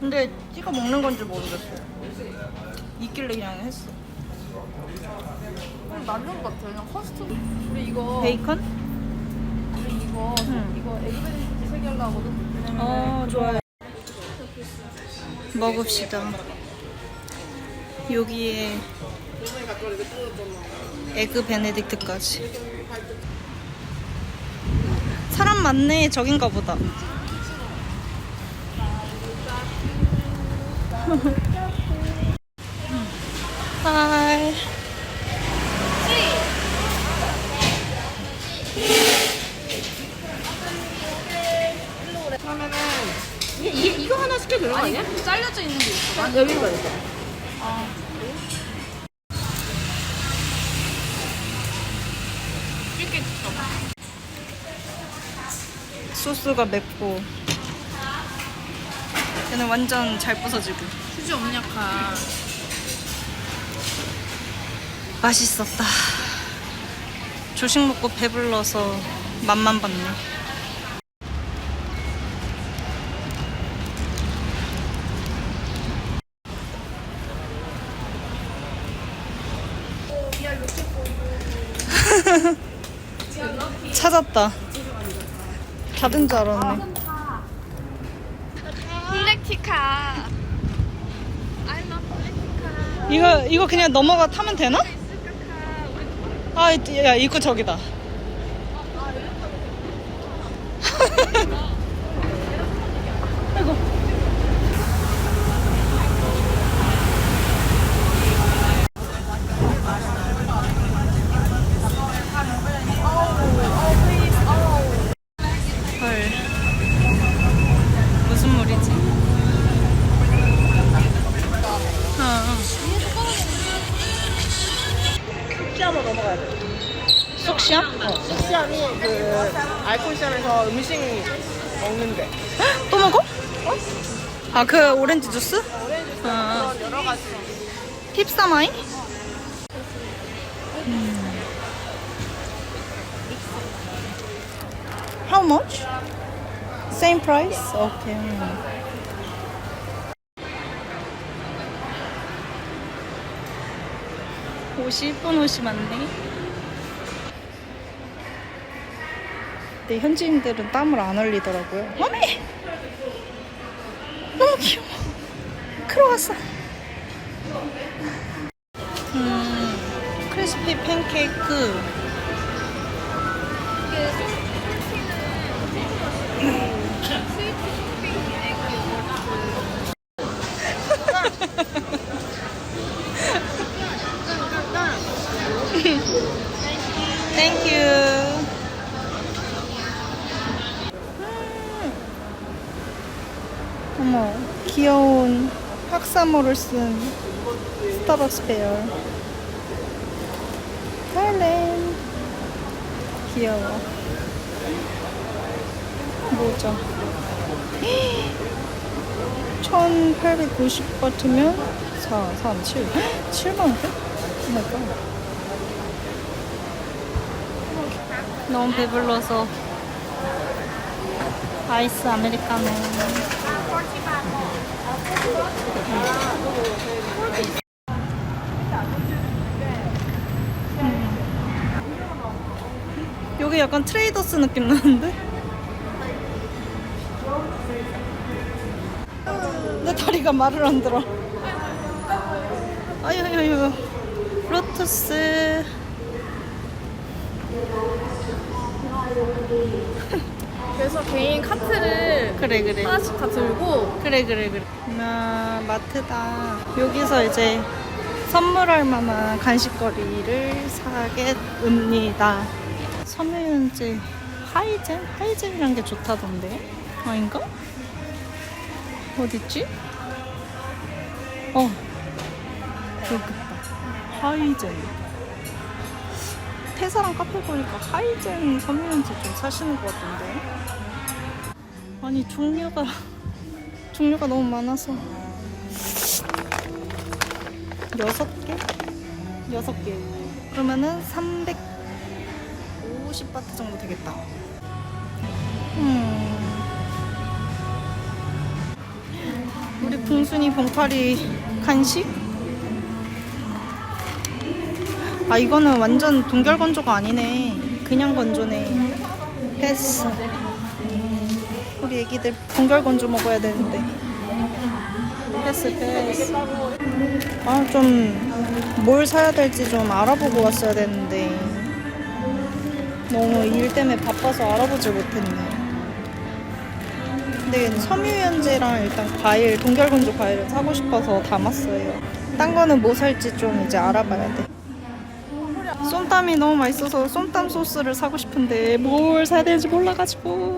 근데 찍어 먹는 건지 모르겠어. 있길래 그냥 했어. 그냥 맞는 것 같아. 그냥 커스터드. 우리 이거 베이컨? 우리 이거 응. 이거 에그베네딕트 세개. 왜냐면 어, 좋아요. 먹읍시다. 여기에 에그 베네딕트까지. 사람 많네. 저긴가 보다. 하이. 그러면은 이게, 이게 이거 하나 시켜도 되는 거 아니야? 잘려져 있는 게 있어. 아, 여기가 있어. 이렇게 소스가 맵고 얘는 완전 잘 부서지고. 휴지 없냐카. 맛있었다. 조식 먹고 배불러서 맛만 봤네. 찾았다. 닫은 줄 알았네 I love 플렉티카. 이거 이거 그냥 넘어가 타면 되나? 스카카. 아, 이- 야, 입구 저기다. 알코올 시험에서 음식 먹는데 또 먹어? 아, 그 오렌지 주스? 오렌지 주스 아. 그런 여러 가지 힙사마이? How much? Same price? Okay. 옷이 이쁜 옷이 많네. 근데 현지인들은 땀을 안 흘리더라고요. 어메! 너무 귀여워. 크로와상. 음, 크리스피 팬케이크. 땡큐. 어머, 귀여운 학사모를 쓴 스타벅스 베어. 타일랜드. 귀여워. 모자. 1890바트면 4, 3, 7. 7만원대? 오마이갓. 너무 배불러서 아이스 아메리카노. 여기 약간 트레이더스 느낌 나는데? 내 다리가 말을 안 들어. 아유, 아유, 아유. 로투스. 그래서 개인 카트를 그래, 그래. 하나씩 다 들고 그래, 그래, 그래. 아, 마트다. 여기서 이제 선물할 만한 간식거리를 사겠습니다. 섬유유연제 하이젠? 하이젠이란 게 좋다던데? 아닌가? 어딨지? 어, 있다. 하이젠. 태사랑 카페 보니까 하이젠 섬유유연제 좀 사시는 것 같던데? 아니, 종류가, 종류가 너무 많아서. 여섯 개? 여섯 개. 그러면은 350바트 정도 되겠다. 음. 우리 붕순이 봉파리 간식? 아 이거는 완전 동결 건조가 아니네. 그냥 건조네. 패스. 우리 애기들 동결 건조 먹어야 되는데. 패스 패스. 아 좀 뭘 사야 될지 좀 알아보고 왔어야 되는데 너무 일 때문에 바빠서 알아보질 못했네. 근데 섬유유연제랑 일단 과일, 동결건조 과일을 사고 싶어서 담았어요. 딴 거는 뭐 살지 좀 이제 알아봐야 돼. 쏨땀이 너무 맛있어서 쏨땀 소스를 사고 싶은데 뭘 사야 되는지 몰라가지고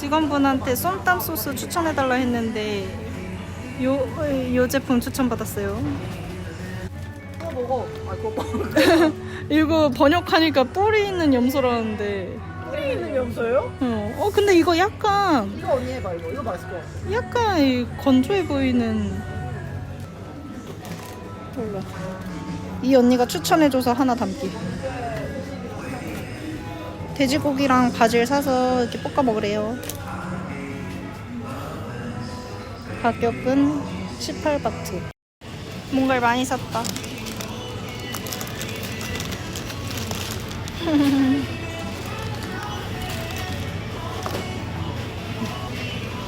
직원분한테 쏨땀 소스 추천해달라 했는데 요, 요 제품 추천받았어요. 그거 먹어. 아 그거 먹어. 이거 번역하니까 뿌리 있는 염소라는데 뿌리 있는 염소예요? 어, 어 근데 이거 약간 이거 언니 해봐 이거. 이거 맛있을 것 같아. 약간 이 건조해 보이는 몰라 이 언니가 추천해줘서 하나 담기 돼지고기랑 바질 사서 이렇게 볶아 먹으래요. 가격은 18바트. 뭔가를 많이 샀다.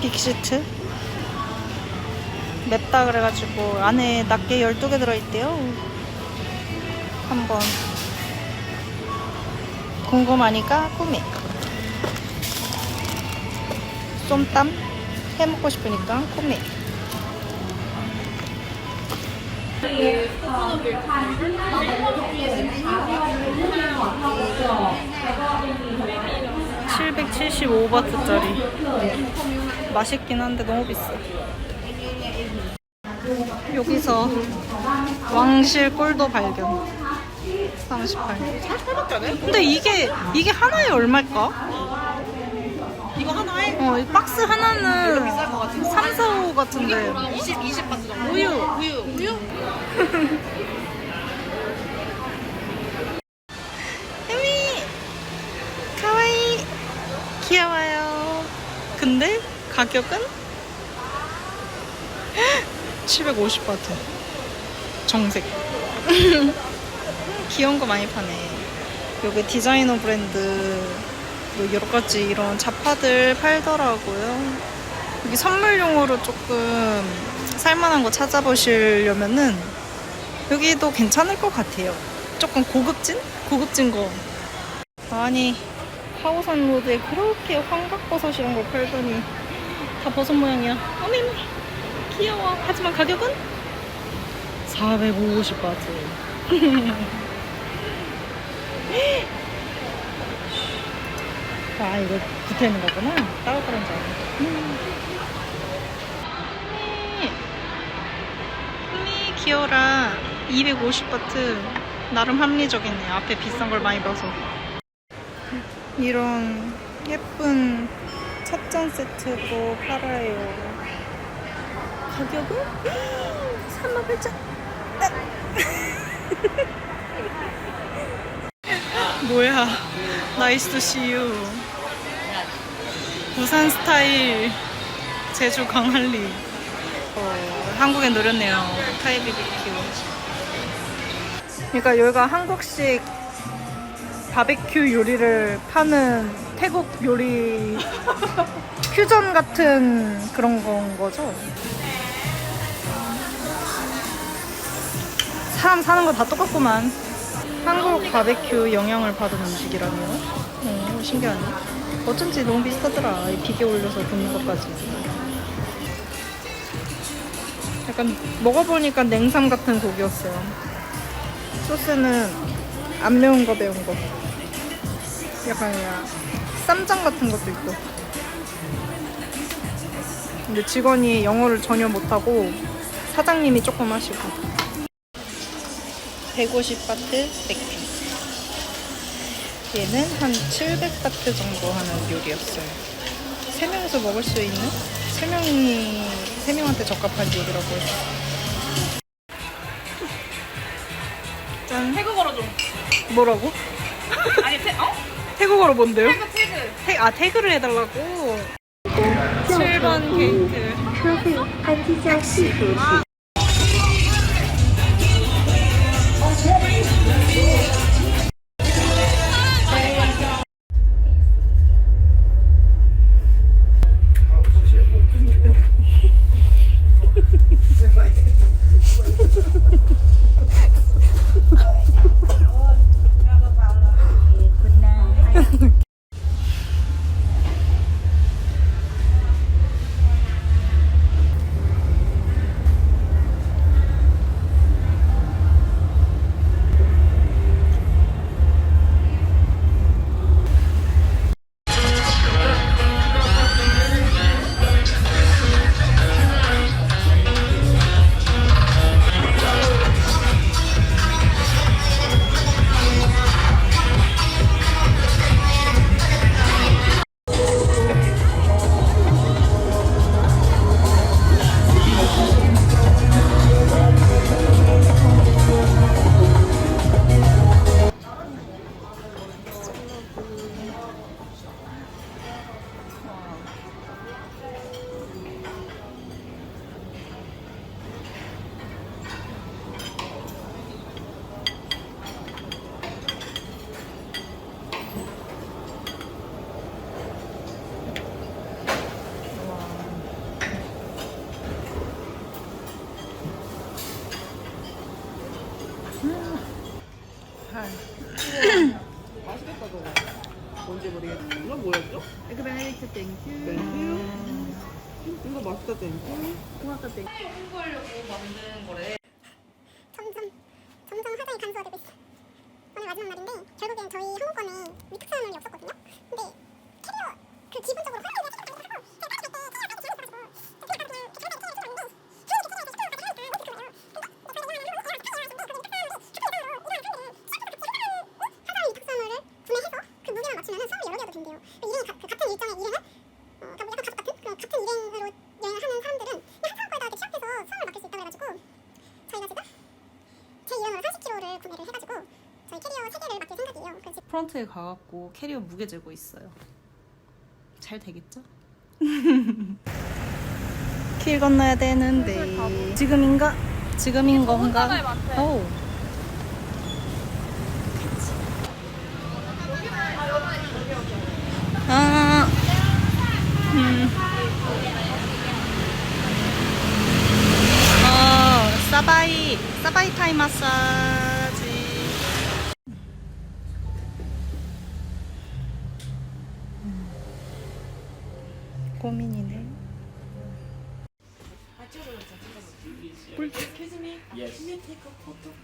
빅시트? 맵다 그래가지고 안에 낱개 12개 들어있대요. 한번 궁금하니까 구매 쏨땀 해먹고 싶으니까 구매 (775바트짜리) 맛있긴 한데 너무 비싸. 여기서 왕실 꿀도 발견. 38. 48밖에 안 해? 근데 이게 이게 하나에 얼마일까? 이거 하나에 어, 이 박스 하나는 비쌀 것 같은데. 3, 4, 5 같은데. 20, 20 바트 정도. 우유. 우유. 우유? 혜미! 가와이! 귀여워요. 근데 가격은 750바트. 정색. 귀여운 거 많이 파네. 여기 디자이너 브랜드 뭐 여러 가지 이런 잡화들 팔더라고요. 여기 선물용으로 조금 살만한 거 찾아보시려면은 여기도 괜찮을 것 같아요. 조금 고급진? 고급진 거. 아니, 카오산 로드에 그렇게 황각버섯 이런 걸 팔더니 다 버섯 모양이야. 어메머, 귀여워. 하지만 가격은 450바트. 아, 이거 붙어 있는 거구나. 따로 다른 줄 알았네. 음. 흠이 귀여라. 250바트. 나름 합리적이네. 앞에 비싼 걸 많이 봐서. 이런 예쁜 찻잔 세트도 팔아요. 가격은? 38,000 뭐야. 나이스 시유 부산 스타일 제주 광안리 어, 한국에 노렸네요. 타이 BBQ. 그러니까 여기가 한국식 바베큐 요리를 파는 태국 요리 퓨전 같은 그런 건 거죠. 사람 사는 거 다 똑같구만. 한국 바베큐 영향을 받은 음식이라네요. 어, 신기하네. 어쩐지 너무 비슷하더라. 이 비계 올려서 굽는 것까지. 약간 먹어보니까 냉삼 같은 고기였어요. 소스는 안 매운 거 매운 거. 약간 그냥 쌈장 같은 것도 있고. 근데 직원이 영어를 전혀 못하고 사장님이 조금 하시고. 150바트 백큐. 얘는 한 700바트 정도 하는 요리였어요. 세 명이서 먹을 수 있는 세 명이 세 명한테 적합한 요리라고 했어. 짠. 태국어로 좀. 뭐라고? 아니, 태, 어? 태국어로 뭔데요? 태그, 태그. 태, 아 태그를 해달라고. 7번 게이트. 车费按计价器收 땡큐. 땡큐. 이거 맛있다 땡큐. 고맙다 땡큐. 점점 점점 화장이 간소화되고 있어. 오늘 마지막 날인데 결국엔 저희 항공권에 위탁사항이 없었거든요. 근데 캐리어 그 기본적으로 하나의 위탁사항을 구매해서 그 무게만 맞추면 수업이 여러 개가 된대요. 그 일행 그 같은 일정의 일행은 어, 약간 가족 같은 그런 같은 일행으로 여행을 하는 사람들은 그냥 항공권에다 이렇게 취합해서 수업을 맡길 수 있다고 해가지고 저희가 지금 제 이름으로 30kg를 구매를 해가지고 저희 캐리어 3개를 맡길 생각이에요. 그래서 프런트에 가갖고 캐리어 무게 재고 있어요. 잘 되겠죠? 길 건너야 되는데 지금인가? 지금인 건가? 오. 아, 음. 어, 사바이, 사바이 타이 마사 고민이네.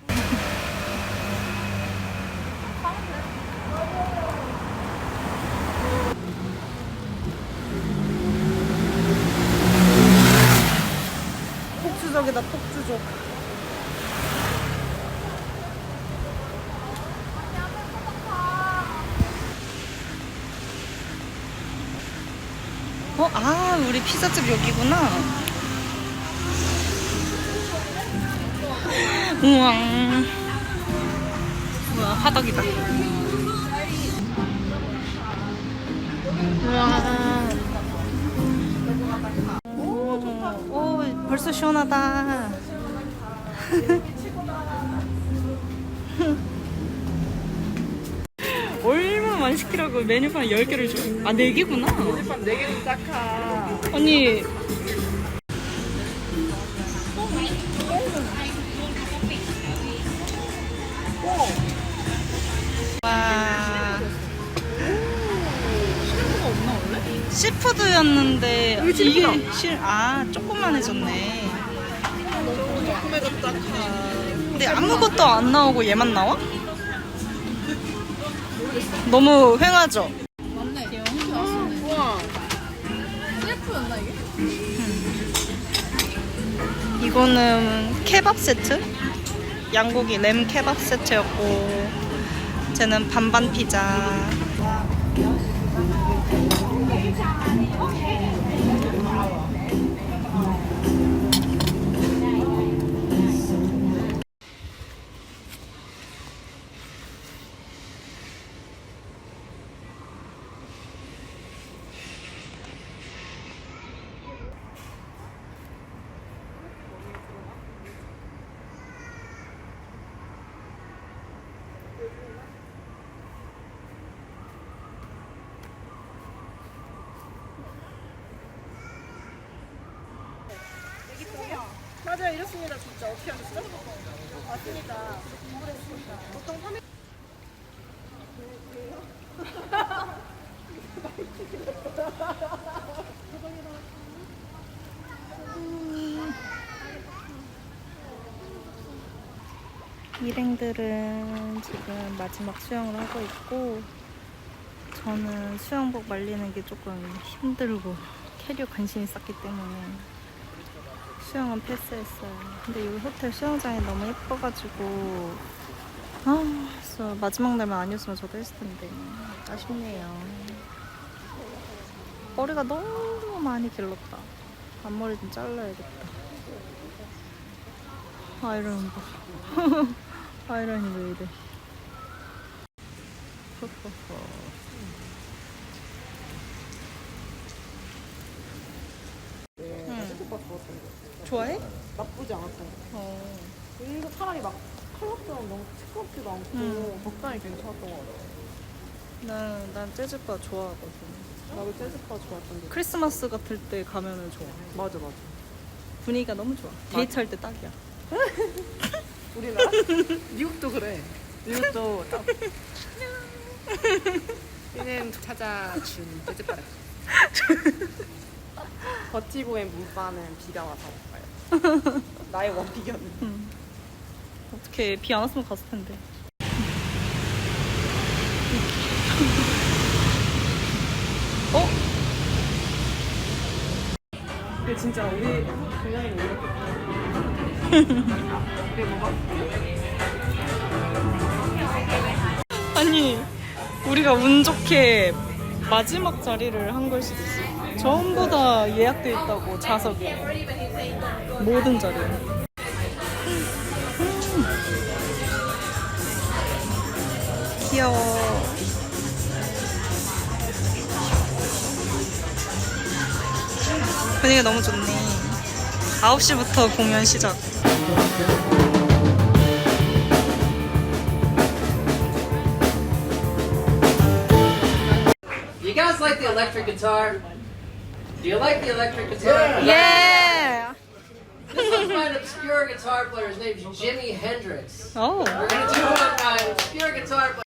폭주족이다, 폭주족. 어, 아, 우리 피자집 여기구나. 우와. 우와, 화덕이다. 우와. 오, 좋다. 오, 벌써 시원하다. 많이 시키라고 메뉴판 10개를 줘. 아, 4개구나. 밥 4개는 짝하. 언니 와 시푸드였는데 이게 실, 아 조금만해졌네 조금해도 짝하. 근데 아무것도 안 나오고 얘만 나와? 너무 휑하죠? 맞네. 우와. 셀프였나 이게? 이거는 케밥 세트? 양고기 램 케밥 세트였고 쟤는 반반 피자 맞아요. 이렇습니다. 진짜. 어떻게 하셨어? 맞습니다. 보통 판매 일행들은 지금 마지막 수영을 하고 있고 저는 수영복 말리는 게 조금 힘들고 캐리어 간신히 쌌기 때문에 수영은 패스했어요. 근데 이 호텔 수영장이 너무 예뻐가지고 아, 진짜 마지막 날만 아니었으면 저도 했을 텐데 아쉽네요. 머리가 너무 많이 길렀다. 앞머리 좀 잘라야겠다. 아이러인 봐. 아이라인이 왜 이래? 허허허. 응. 좋아해? 나쁘지 않았던 거 어. 여기가 차라리 막 컬러처럼 너무 시끄럽지도 않고 음. 적당히 괜찮았던 것 같아 난, 난 재즈바 좋아하거든. 나도 재즈바 좋았던 게 크리스마스 같을 때 가면은 좋아. 맞아 맞아 분위기가 너무 좋아. 데이트할 때 딱이야. 우리나라? 미국도 그래 미국도 딱 이는 찾아준 재즈바를 버티고의 문바는 비가 와서 나의 원피견은 응. 어떻게 비 안 왔으면 갔을 텐데. 어? 근데 진짜 우리 굉장히? 아니 우리가 운 좋게 마지막 자리를 한 걸 수도 있어. 전부 다 예약돼 있다고 좌석이 모든 자리. 귀여워. 분위기가 너무 좋네. 9시부터 공연 시작. Do you like the electric guitar? Yeah. This one's by an obscure guitar player. His name's Jimi Hendrix. Oh. We're gonna do one by an obscure guitar player.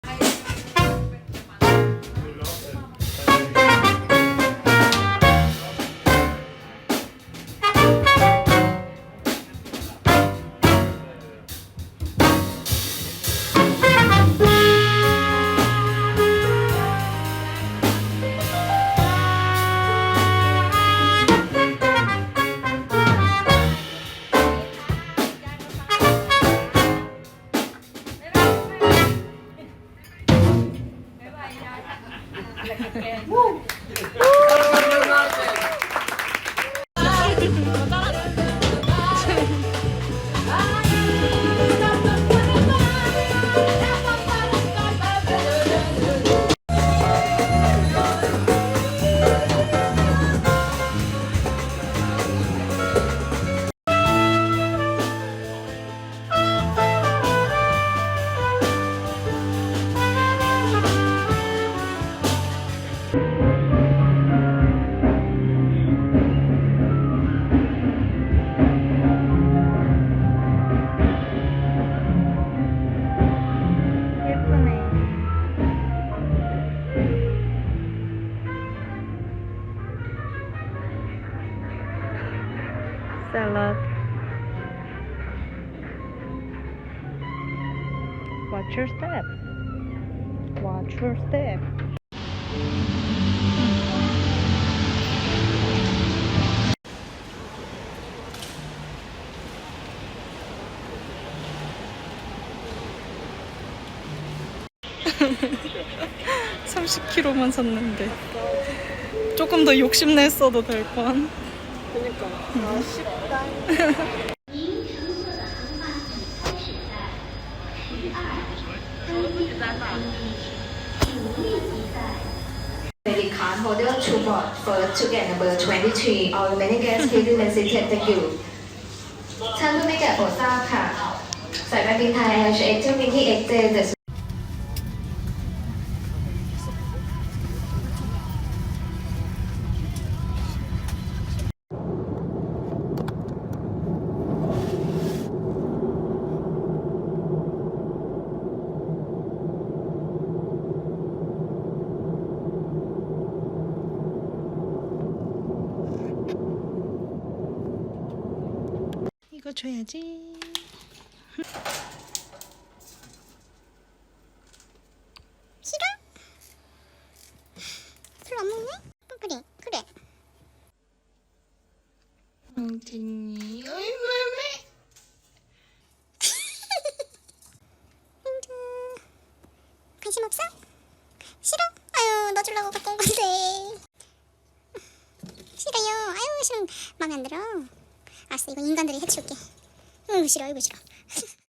예쁘 30kg만 샀는데 조금 더 욕심냈어도 될 뻔. 그니까 아쉽다. Credit card holder to board first to get number 23 or many guests please message thank you ท่านผู้ไม่แก่โปรดทราบค่ะสายการบินไทย HH เที่ยวบินที่ XJ 뜯어줘야지. 싫어? 술 안 먹니? 그래, 그래. 엉진이, 마음에 안 들어. 알았어 이건 인간들이 해치울게. 아유 싫어 아이고 싫어